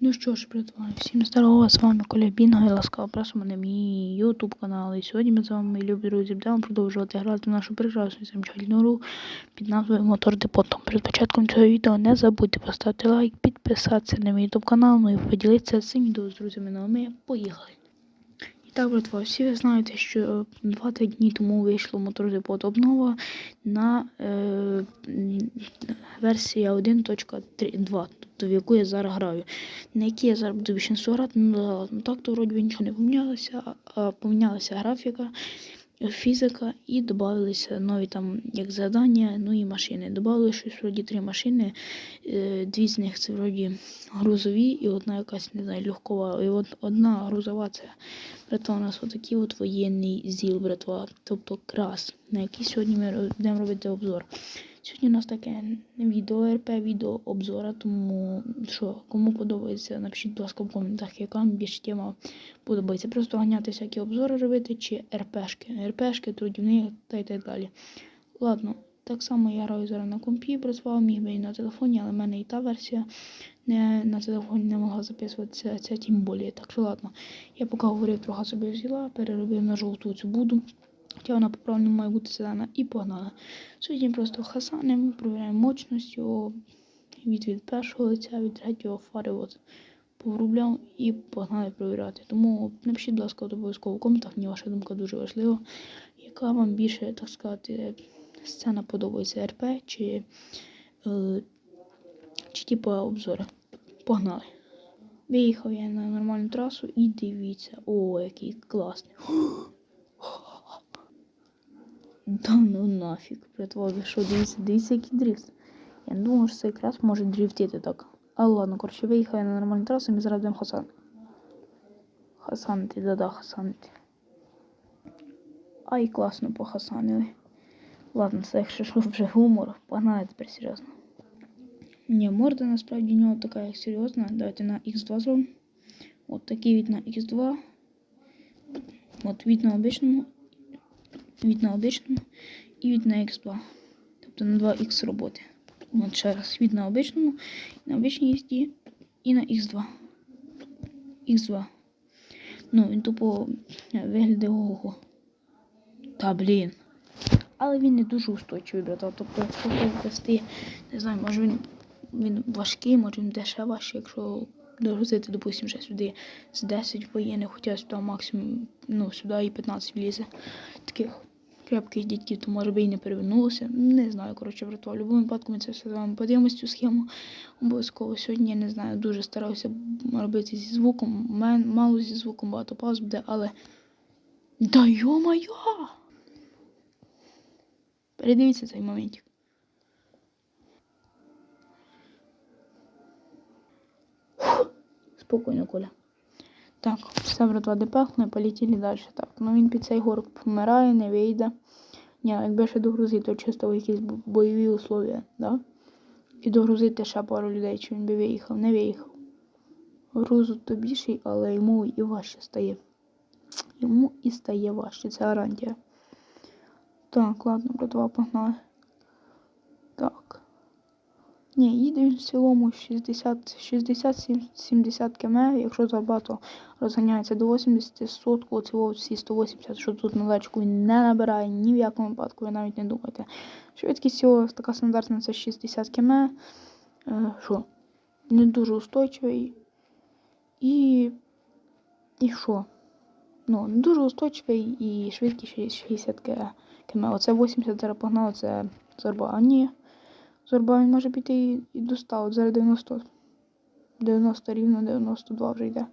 Ну що ж, братва, всім здорово, з вами Коля Бінго і ласкаво просимо на мій YouTube канал. І сьогодні ми з вами, любі друзі, будемо продовжувати грати в нашу прекрасну замечательну гру під назвою Мотор Депотом. Перед початком цього відео не забудьте поставити лайк, підписатися на мій YouTube канал, ну і поділитися цим відео з друзями. Ну а ми поїхали. І так, братва, всі ви знаєте, що 2-3 дні тому вийшло Мотор Депот обнова на е, м, версія 1.2, тобто в яку я зараз граю на які я зараз буду більшинство грати, ну, так то вроді нічого не помінялося, а помінялася графіка, фізика і додавалися нові там як завдання, ну і машини. Добавили щось вроді три машини, е, дві з них це вроді грузові, і одна якась, не знаю, легкова. І от одна грузова це братва, у нас отакий от воєнний зіл, братва, тобто крас, на який сьогодні ми будемо робити обзор. Сьогодні у нас таке відео РП, відео обзора, тому що кому подобається, напишіть, будь ласка, в коментах, яка вам більш тема подобається. Просто ганяти всякі обзори робити чи РПшки. РПшки, трудівні та й так далі. Ладно, так само я граю зараз на компі, працював, міг би і на телефоні, але в мене і та версія не, на телефоні не могла записуватися, ця тим більше. Так що ладно, я поки говорив, трохи собі взяла, переробив на жовту цю буду. Хоча вона по правильному має бути зелена і погнала. Сьогодні просто хасанимо, провіряємо мощність його від, від першого лиця, від третього фари от, поврубляв і погнали провіряти. Тому напишіть, будь ласка, обов'язково в коментах, мені ваша думка дуже важлива. Яка вам більше, так сказати, сцена подобається РП чи, е, чи типу обзори? Погнали. Виїхав я на нормальну трасу і дивіться, о, який класний. Да ну нафіг, братва, ви що, дивіться, який дрифт. Я не думав, що це якраз може дрифтити так. А ладно, коротше, виїхав на нормальну трасу, і ми зараз будемо хасан. Хасанити, да-да, хасанити. Ай, класно похасанили. Ладно, це якщо що вже гумор, погнали тепер серйозно. Ні, морда насправді у нього така як серйозна. Давайте на X2 зробимо. От такий від на X2. От від на обичному від на обичному і від на X2. Тобто на 2Х роботи. От ще раз. Від на обичному, на обичній їзді і на X2. X2. Ну, він тупо е, виглядає ого. Та блін. Але він не дуже устойчивий, брата. Тобто, якщо вести, не знаю, може він, він важкий, може він деше якщо догрузити, допустимо, ще сюди з 10 воєнних, хоча сюди максимум, ну, сюди і 15 влізе. Таких крепких дітей, то може би і не перевернулося. Не знаю, коротше, братва. В будь-якому випадку ми це все з вами подивимось цю схему. Обов'язково сьогодні, я не знаю, дуже старався робити зі звуком. Мен, мало зі звуком багато пауз буде, але. Да йо-моє! Передивіться цей моментик. Спокійно, Коля. Так, все, братва, депехне, полетіли далі. Так, ну він під цей горб помирає, не вийде. Ні, якби ще догрузити, то чисто якісь бойові условия, да? І догрузити ще пару людей, чи він би виїхав, не виїхав. Грузу то більший, але йому і важче стає. Йому і стає важче, це гарантія. Так, ладно, братва, погнали. Ні, їде в цілому 60, 60-70 км, якщо забагато розганяється до 80, сотку, оцього всі 180, що тут на датчику він не набирає ні в якому випадку, ви навіть не думайте. Швидкість цього така стандартна це 60 км. Е, що? Не дуже устойчивий. І. І що? Ну, не дуже устойчивий і швидкість 60 км. Оце 80 зараз погнало, це зорба. А ні. Зорба він може піти і, і до 100, от зараз 90. 90 рівно, 92 вже йде.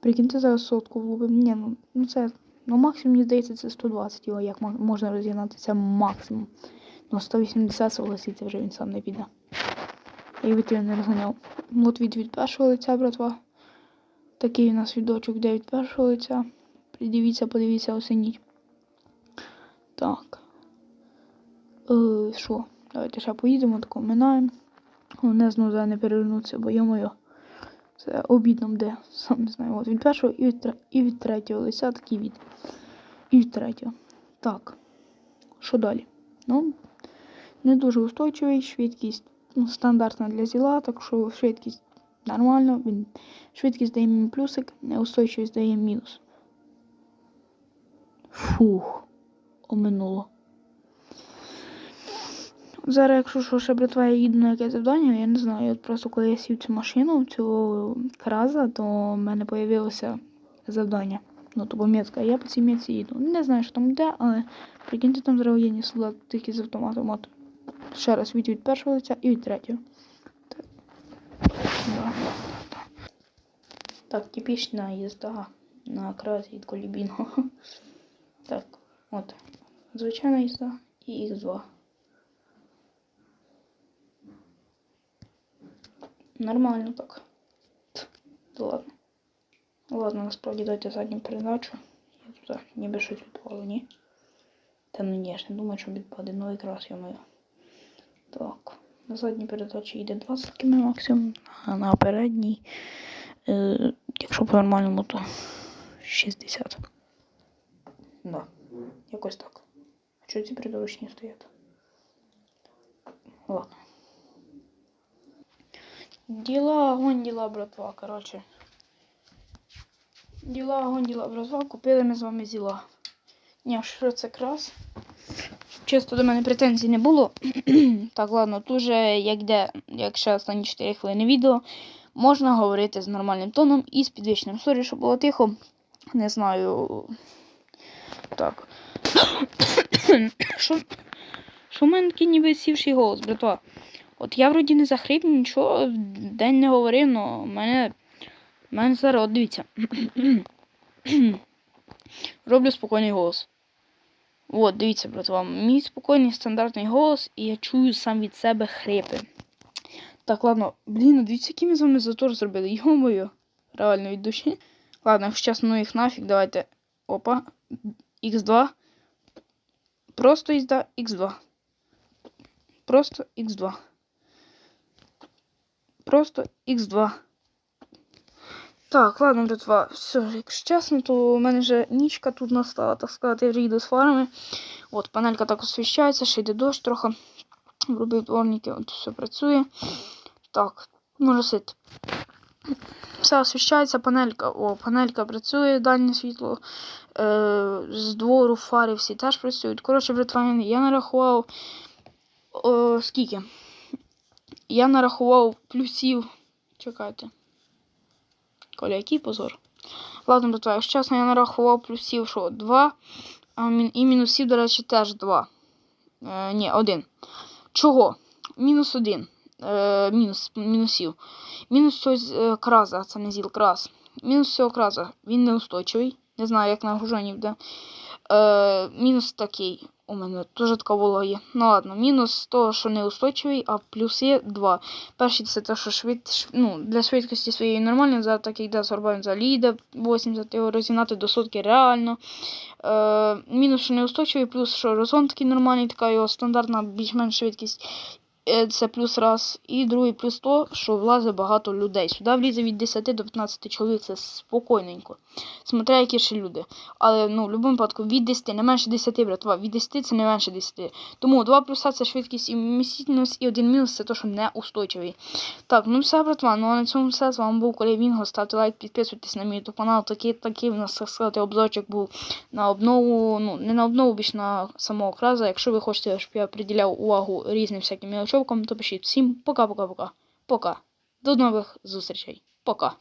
Прикиньте, зараз сотку влупив. Ні, ну, ну це. Ну максимум, мені здається, це 120 його, як можна розігнати, це максимум. Ну 180 согласиться, вже він сам не піде. І від не розганяв. От від від першого лиця, братва. Такий у нас відочок, де від першого лиця. Придивіться, подивіться, оцініть. Так. Е, Що? Давайте ще поїдемо, тако минаємо. Головне знову зараз не перевернутися, бо йо-моє. Це обідно буде, сам не знаю. От від першого і від, і від третього лиця такий від. І від третього. Так. Що далі? Ну, не дуже устойчивий, швидкість ну, стандартна для зіла, так що швидкість Нормально, він швидкість дає мені плюсик, неустойчивість дає мінус. Фух, оминуло. Зараз, якщо що, ще братва, я їду на якесь завдання, я не знаю. От просто коли я сів цю машину, цю краза, то в мене з'явилося завдання. Ну, то метка, я по цій метці їду. Не знаю, що там де, але прикиньте, там зараз воєнні солдати тільки з автоматом. От. Ще раз від від першого лиця і від третього. Так. Так, типічна їзда на кразі від колібінгу. Так, от. Звичайна їзда і Х2. Нормально так. Да ладно. Ладно, насправді дайте задню передачу. Я туди ніби щось відпало, ні? Та ну ні, ж не думаю, що відпаде. Ну якраз я маю. Так. На задній передачі йде 20 км максимум, а на передній, е, якщо по нормальному, то 60. Да. Якось так. А чого ці придорожні стоять? Ладно. Діла, огонь, діла, братва, коротше. Діла, огонь, діла, братва, купили ми з вами зіла. Ні, що це крас? Чисто до мене претензій не було. так, ладно, тут же, як де, як ще останні 4 хвилини відео, можна говорити з нормальним тоном і з підвищеним. Сорі, що було тихо. Не знаю. Так. Що в мене такий ніби сівший голос, братва? От я вроді не захрип, нічого день не говорив, але мене. мене зараз, от дивіться. Роблю спокійний голос. От, дивіться, братва, мій спокійний стандартний голос, і я чую сам від себе хрипи. Так, ладно, блін, дивіться, який ми з вами затор зробили. Йо-моє, реально від душі. Ладно, якщо чесно, ну їх нафіг, давайте. Опа. Х2. Просто їзда Х2. Просто Х2. Просто Х2. Так, ладно, братва, все, якщо чесно, то у мене вже нічка тут настала, так сказати, я з фарами. От, панелька так освіщається, ще йде дощ трохи. Вробив дворники, от все працює. Так, може сити. Все освіщається, панелька. О, панелька працює, дальнє світло. Е, з двору фари всі теж працюють. Коротше, братва, я нарахував. О, скільки? Я нарахував плюсів. Чекайте. Коля, який позор. Ладно, братва, якщо чесно, я нарахував плюсів, що 2, і мінусів, до речі, теж 2. Е, ні, 1. Чого? Мінус 1. Е, мінус, мінусів. Мінус цього е, краза, це не зіл крас. Мінус цього краза, він неустойчивий. Не знаю, як на гужоні буде. Е, мінус такий. У мене дуже така волога є. Ну ладно, мінус того, що неустойчивий, а плюс є 2. Перший це те, що швид, ну, для швидкості своєї нормально, за такий йде сорбан взагалі йде 80, його розігнати до сотки реально. Е, мінус, що неустойчивий, плюс, що розгон такий нормальний, така його стандартна більш-менш швидкість. Е, Це плюс раз. І другий плюс то, що влазить багато людей. Сюди влізе від 10 до 15 чоловік, це спокійненько. Смотря які ще люди. Але ну, в будь-якому випадку від 10, не менше 10, братва. Від 10 це не менше 10. Тому 2 плюса це швидкість і вмістительність, і 1 мінус це те, що неустойчивий. Так, ну все, братва. Ну а на цьому все. З вами був Коля Вінго. Ставте лайк, підписуйтесь на мій канал. Такий, такий у нас, так сказати, обзорчик був на обнову, ну, не на обнову, більш на самого краза. Якщо ви хочете, щоб я приділяв увагу різним всяким мелочовкам, то пишіть. Всім пока-пока-пока. Пока. До нових зустрічей. Пока.